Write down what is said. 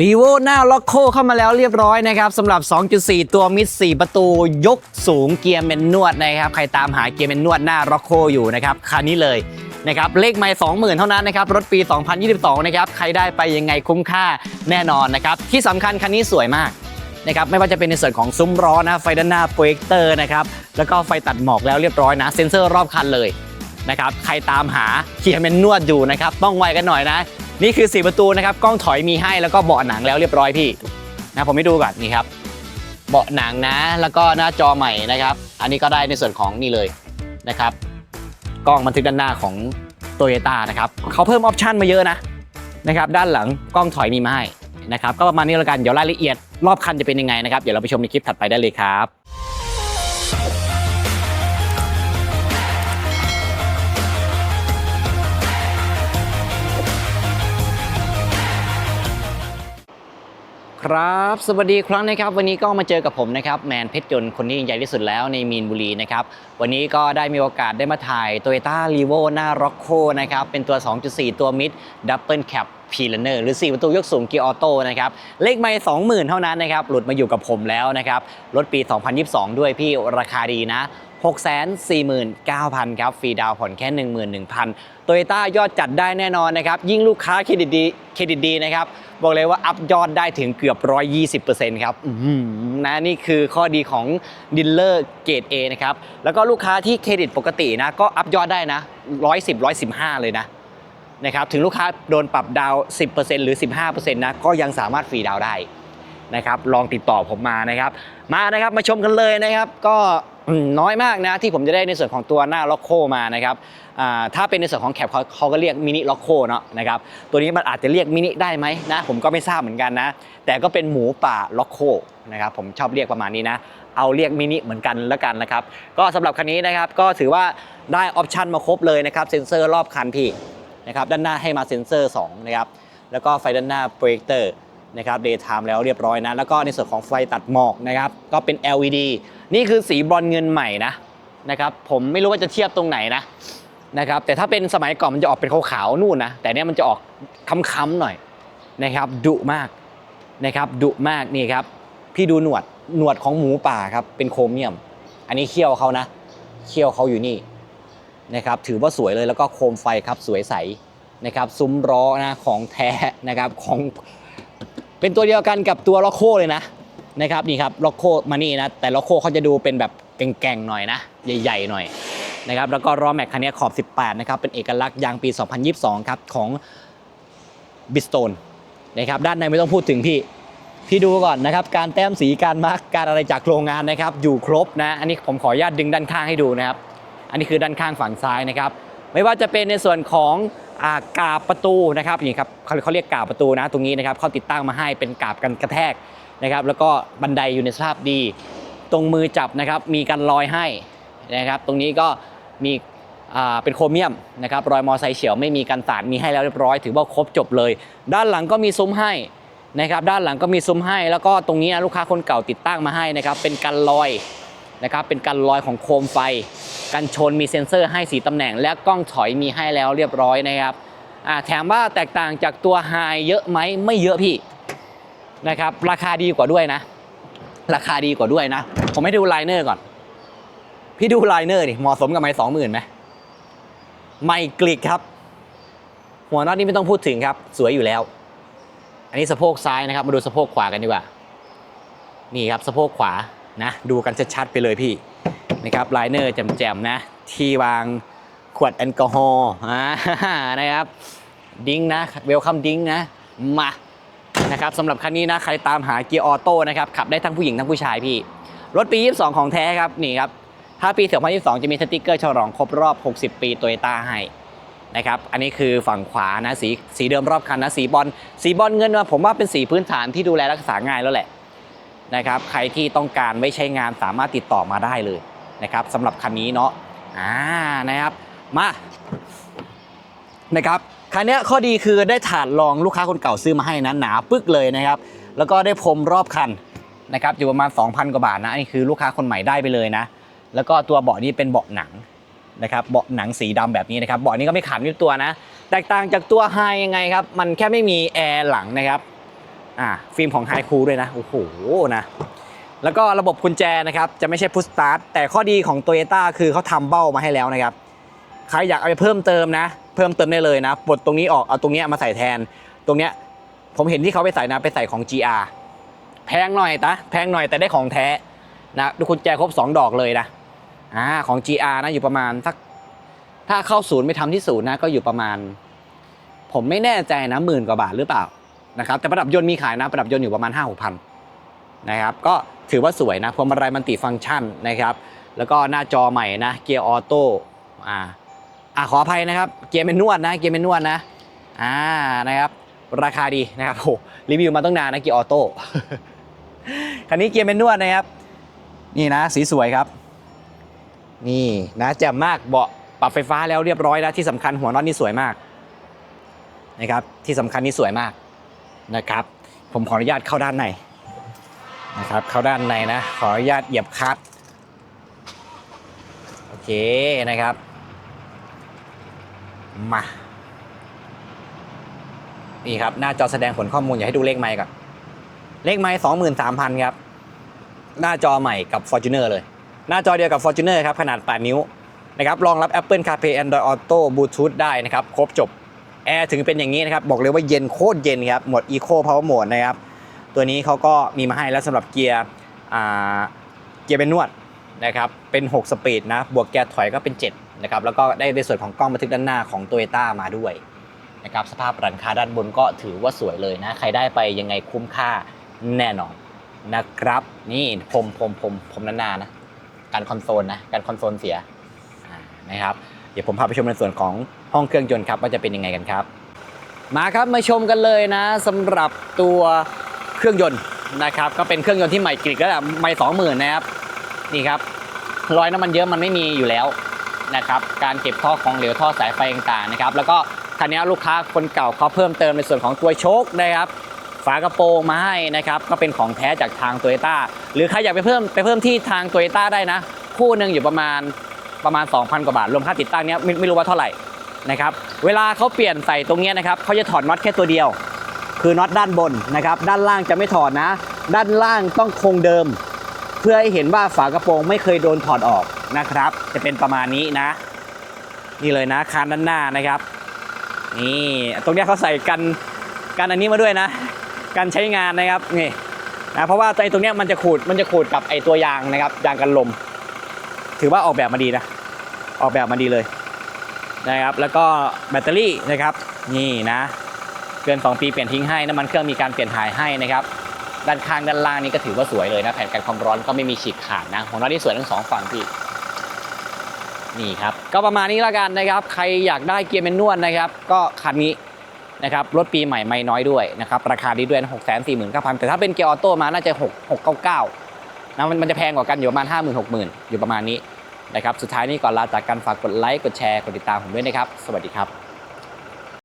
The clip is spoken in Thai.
รีโวหน้าล็อกโคเข้ามาแล้วเรียบร้อยนะครับสำหรับ 2.4 ตัวมิด 4 ประตูยกสูงเกียร์เมนนวดนะครับ ใครตามหาเกียร์เมนนวดหน้าล็อกโคอยู่นะครับคันนี้เลยนะครับเลขไม่20,000 เท่านั้นนะครับ รถปี 2022 นะครับ ใครได้ไปยังไงคุ้มค่าแน่นอนนะครับ ที่สำคัญคันนี้สวยมากนะครับไม่ว่าจะเป็นในส่วนของซุ้มล้อนะไฟด้านหน้าโปรเจคเตอร์นะครับแล้วก็ไฟตัดหมอกแล้วเรียบร้อยนะ เซ็นเซอร์รอบคันเลยนะครับใครตามหาเกียร์เมนนวดอยู่นะครับต้องไวกันหน่อยนะ นี่คือ 4 ประตูนะครับกล้องถอยมีให้แล้วก็เบาะหนังแล้วเรียบร้อยพี่นะผมให้ดูก่อนนี่ครับ เบาะหนังนะ แล้วก็หน้าจอใหม่นะครับ อันนี้ก็ได้ในส่วนของนี่เลยนะครับกล้องบันทึกด้านหน้าของโตโยต้านะครับเขาเพิ่มออปชันมาเยอะนะนะครับด้านหลังกล้องถอยมีมาให้นะครับก็ประมาณนี้แล้วกันเดี๋ยวรายละเอียดรอบคันจะเป็นยังไงนะครับเดี๋ยวเราไปชมในคลิปถัดไปได้เลยครับ ครับ สวัสดีครั้งนะครับ วันนี้ก็มาเจอกับผมนะครับแมนเพชรยนต์คนที่ยิ่งใหญ่ที่สุดแล้วในมีนบุรีนะครับ วันนี้ก็ได้มีโอกาสได้มาถ่าย t o y ต้า r ีโวหน้า r o c โคนะครับ เป็นตัว 2.4 ตัวมิดดับเบิลแคป พีลเนอร์หรือ 4 ประตูยกสูงเกียร์ออโต้นะครับเลขไม่20,000 เท่านั้นนะครับหลุดมาอยู่กับผมแล้วนะครับรถปี 2022 ด้วยพี่ราคาดีนะ649,000 ครับฟรีดาวผ่อนแค่ 11,000โตโยต้ายอดจัดได้แน่นอนนะครับ ยิ่งลูกค้าเครดิตดีเครดิตดีนะครับ บอกเลยว่าอัพยอดได้ถึงเกือบ 120%ครับนะนี่คือข้อดีของดิลเลอร์เกรด A นะครับ แล้วก็ลูกค้าที่เครดิตปกตินะ ก็อัพยอดได้นะ 110 115 เลยนะ นะครับถึงลูกค้าโดนปรับดาว 10%หรือ 15%นะก็ยังสามารถฟรีดาวได้นะครับลองติดต่อผมมานะครับ มานะครับมาชมกันเลยนะครับ ก็น้อยมากนะที่ผมจะได้ในส่วนของตัวหน้าล็อกโคมานะครับถ้าเป็นในส่วนของแคปเขาเขาก็เรียกมินิล็อกโคเนาะนะครับตัวนี้มันอาจจะเรียกมินิได้ไหมนะผมก็ไม่ทราบเหมือนกันนะ แต่ก็เป็นหมูป่าล็อกโคนะครับผมชอบเรียกประมาณนี้นะ เอาเรียกมินิเหมือนกันแล้วกันนะครับ ก็สำหรับคันนี้นะครับก็ถือว่าได้ออปชันมาครบเลยนะครับเซ็นเซอร์รอบคันพี่ นะครับด้านหน้าให้มาเซ็นเซอร์2นะครับแล้วก็ไฟด้านหน้าโปรเจคเตอร์นะครับ daytime แล้วเรียบร้อยนะ แล้วก็ในส่วนของไฟตัดหมอกนะครับก็เป็น LED นี่คือสีบรอนเงินใหม่นะนะครับผมไม่รู้ว่าจะเทียบตรงไหนนะนะครับแต่ถ้าเป็นสมัยก่อนมันจะออกเป็นขาวๆนู่นนะแต่เนี้ยมันจะออกค้ำๆหน่อยนะครับดุมากนะครับดุมากนี่ครับพี่ดูหนวดหนวดของหมูป่าครับเป็นโครเมียม อันนี้เขี้ยวเขานะเขี้ยวเขาอยู่นี่ นะครับถือว่าสวยเลยแล้วก็โคมไฟครับสวยใสนะครับซุ้มล้อนะของแท้นะครับของเป็นตัวเดียวกันกับตัวล็อกโคเลยนะนะครับนี่ครับล็อกโคมานี่นะแต่ล็อกโคเขาจะดูเป็นแบบแก่งๆหน่อยนะ ใหญ่ๆหน่อยนะครับแล้วก็รอแม็กคันนี้ขอบ 18 นะครับเป็นเอกลักษณ์ยางปี 2022 ครับของบิสโตนนะครับด้านในไม่ต้องพูดถึงพี่พี่ดูก่อนนะครับ การแต้มสีการมาร์กการอะไรจากโรงงานนะครับ อยู่ครบนะ อันนี้ผมขออนุญาตดึงด้านข้างให้ดูนะครับ อันนี้คือด้านข้างฝั่งซ้ายนะครับ ไม่ว่าจะเป็นในส่วนของกาบประตูนะครับนี่ครับเขาเขาเรียกกาบประตูนะตรงนี้นะครับเขาติดตั้งมาให้เป็นกาบกันกระแทกนะครับแล้วก็บันไดอยู่ในสภาพดี ตรงมือจับนะครับมีกันรอยให้นะครับตรงนี้ก็มีเป็นโครเมียมนะครับรอยมอไซค์เฉียวไม่มีกันสาดมีให้แล้วเรียบร้อยถือว่าครบจบเลย ด้านหลังก็มีซุ้มให้นะครับด้านหลังก็มีซุ้มให้ แล้วก็ตรงนี้ลูกค้าคนเก่าติดตั้งมาให้นะครับเป็นกันรอย นะครับเป็นกันลอยของโคมไฟ กันชนมีเซ็นเซอร์ให้สีตำแหน่ง และกล้องถอยมีให้แล้วเรียบร้อยนะครับแถมว่าแตกต่างจากตัวไฮเยอะไหมไม่เยอะพี่นะครับราคาดีกว่าด้วยนะ ราคาดีกว่าด้วยนะ ผมให้ดูไลเนอร์ก่อน พี่ดูไลเนอร์ดิเหมาะสมกับไม้สองหมื่นไหมไม่กลิกครับ หัวน็อตนี่ไม่ต้องพูดถึงครับ สวยอยู่แล้ว อันนี้สะโพกซ้ายนะครับ มาดูสะโพกขวากันดีกว่า นี่ครับสะโพกขวา นะดูกันชัดๆไปเลยพี่นะครับไลเนอร์แจ่มๆนะ ที่วางขวดแอลกอฮอล์นะครับดิ้งนะเวลคัมดิ้งนะมานะครับสำหรับคันนี้นะใครตามหาเกียร์ออโต้นะครับขับได้ทั้งผู้หญิงทั้งผู้ชายพี่ รถปี 22 ของแท้ครับนี่ครับถ้าปี 2022 จะมีสติกเกอร์ฉลองครบรอบ 60 ปีโตโยต้าให้นะครับ อันนี้คือฝั่งขวานะสีสีเดิมรอบคันนะสีบอลสีบอลเงินมาผมว่าเป็นสีพื้นฐานที่ดูแลรักษาง่ายแล้วแหละ นะครับ ใครที่ต้องการไว้ใช้งานสามารถติดต่อมาได้เลยนะครับสำหรับคันนี้เนาะอ่านะครับมานะครับคันนี้ข้อดีคือได้ถาดรองลูกค้าคนเก่าซื้อมาให้นะหนาปึ๊กเลยนะครับ แล้วก็ได้พรมรอบคันนะครับอยู่ประมาณ 2,000 กว่าบาทนะอันนี่คือลูกค้าคนใหม่ได้ไปเลยนะ แล้วก็ตัวเบาะนี้เป็นเบาะหนังนะครับเบาะหนังสีดำแบบนี้นะครับเบาะนี้ก็ไม่ขาดนิดตัวนะ แตกต่างจากตัวไฮยังไงครับ มันแค่ไม่มีแอร์หลังนะครับ อ่าฟิล์มของไฮคูด้วยนะ โอ้โหนะแล้วก็ระบบกุญแจนะครับ จะไม่ใช่พุชสตาร์ทแต่ข้อดีของ t o y ยต้คือเขาทำเบ้ามาให้แล้วนะครับ ใครอยากเอาไปเพิ่มเติมนะ เพิ่มเติมได้เลยนะปลดตรงนี้ออกเอาตรงนี้มาใส่แทน ตรงเนี้ยผมเห็นที่เขาไปใส่นะไปใส่ของ GR แพงหน่อยนะแพงหน่อยแต่ได้ของแท้นะดูกุญแจครบ 2 ดอกเลยนะอ่าของ GR นะอยู่ประมาณสักถ้าเข้าศูนย์ไปทำที่ศูนย์นะก็อยู่ประมาณ ผมไม่แน่ใจนะหมื่นกว่าบาทหรือเปล่า นะครับแต่ประดับยนต์มีขายนะประดับยนต์อยู่ประมาณ 5 6 0 0 0นะครับก็ถือว่าสวยนะพวงมาลัยมันติฟังก์ชันนะครับแล้วก็หน้าจอใหม่นะเกียร์ออโต้อ่าอ่าขออภัยนะครับเกียร์เป็นนวดนะเกียร์เป็นนวดนะอ่านะครับราคาดีนะครับโหรีวิวมาตั้งนานนะเกียร์ออโต้คันนี้เกียร์เป็นนวดนะครับ นี่นะสีสวยครับ นี่นะแจ่มมากเบาะปรับไฟฟ้าแล้วเรียบร้อยแล้วที่สำคัญหัวน็อตนี่สวยมากนะครับที่สำคัญนี่สวยมาก นะครับ ผมขออนุญาตเข้าด้านในนะครับ เข้าด้านในนะ ขออนุญาตเหยียบคลัตช์โอเคนะครับ มา นี่ครับ หน้าจอแสดงผลข้อมูลอยากให้ดูเลขไมค์ก่อน เลขไมค์สองหมื่นสามพันครับ หน้าจอใหม่กับ Fortuner เลย หน้าจอเดียวกับ Fortuner ครับ ขนาด 8 นิ้วนะครับ รองรับ Apple CarPlay Android Auto Bluetooth ได้นะครับ ครบจบ แอร์ถึงเป็นอย่างนี้นะครับ บอกเลยว่าเย็นโคตรเย็นครับ หมด Eco Power Mode นะครับ ตัวนี้เขาก็มีมาให้แล้วสำหรับเกียร์เกียร์เป็นนวดนะครับ เป็น 6 สปีดนะ บวกเกียร์ถอยก็เป็น 7 นะครับ แล้วก็ได้ในส่วนของกล้องบันทึกด้านหน้าของ Toyota มาด้วยนะครับ สภาพร้านคาด้านบนก็ถือว่าสวยเลยนะ ใครได้ไปยังไงคุ้มค่าแน่นอนนะครับ นี่ผมผมผมผมนานๆนะ การคอนโซลนะ การคอนโซลเสียนะครับ เดี๋ยวผมพาไปชมในส่วนของห้องเครื่องยนต์ครับว่าจะเป็นยังไงกันครับ มาครับมาชมกันเลยนะสำหรับตัวเครื่องยนต์นะครับ ก็เป็นเครื่องยนต์ที่ใหม่กริกแล้วแหละไม่สองหมื่นนะครับนี่ครับรอยน้ำมันเยอะมันไม่มีอยู่แล้วนะครับการเก็บท่อของเหลวท่อสายไฟต่างๆนะครับแล้วก็คันนี้ลูกค้าคนเก่าเขาเพิ่มเติมในส่วนของตัวโชคนะครับฝากระโปรงมาให้นะครับก็เป็นของแท้จากทางโตโยต้าหรือใครอยากไปเพิ่มไปเพิ่มที่ทางโตโยต้าได้นะ คู่หนึ่งอยู่ประมาณ ประมาณ 2,000 กว่าบาท รวมค่าติดตั้งเนี้ยไม่ไม่รู้ว่าเท่าไหร่นะครับเวลาเขาเปลี่ยนใส่ตรงเนี้ยนะครับเขาจะถอดน็อตแค่ตัวเดียว คือน็อตด้านบนนะครับด้านล่างจะไม่ถอดนะ ด้านล่างต้องคงเดิม เพื่อให้เห็นว่าฝากระโปรงไม่เคยโดนถอดออกนะครับ จะเป็นประมาณนี้นะ นี่เลยนะคานด้านหน้านะครับนี่ตรงเนี้ยเขาใส่กันกันอันนี้มาด้วยนะ การใช้งานนะครับนี่นะเพราะว่าไอ้ตรงเนี้ยมันจะขูดมันจะขูดกับไอ้ตัวยางนะครับยางกันลม ถือว่าออกแบบมาดีนะ ออกแบบมาดีเลยนะครับแล้วก็แบตเตอรี่นะครับนี่นะเกิน 2 ปีเปลี่ยนทิ้งให้น้ำมันเครื่องมีการเปลี่ยนถ่ายให้นะครับด้านข้างด้านล่างนี่ก็ถือว่าสวยเลยนะแผ่นกันความร้อนก็ไม่มีฉีกขาดนะของเราที่สวยทั้งสองฝั่งพี่นี่ครับก็ประมาณนี้แล้วกันนะครับใครอยากได้เกียร์แมนนวลนะครับ ก็คันนี้นะครับรถปีใหม่ไม่น้อยด้วยนะครับราคาดีด้วยหกแสนสี่หมื่นเก้าพันแต่ถ้าเป็นเกียร์ออโต้มาน่าจะหกหกเก้าเก้านะมันมันจะแพงกว่ากันอยู่ประมาณห้าหมื่นหกหมื่นอยู่ประมาณนี้ นะครับ สุดท้ายนี้ก่อนลาจากกันฝากกดไลค์ กดแชร์ กดติดตามผมด้วยนะครับ สวัสดีครับ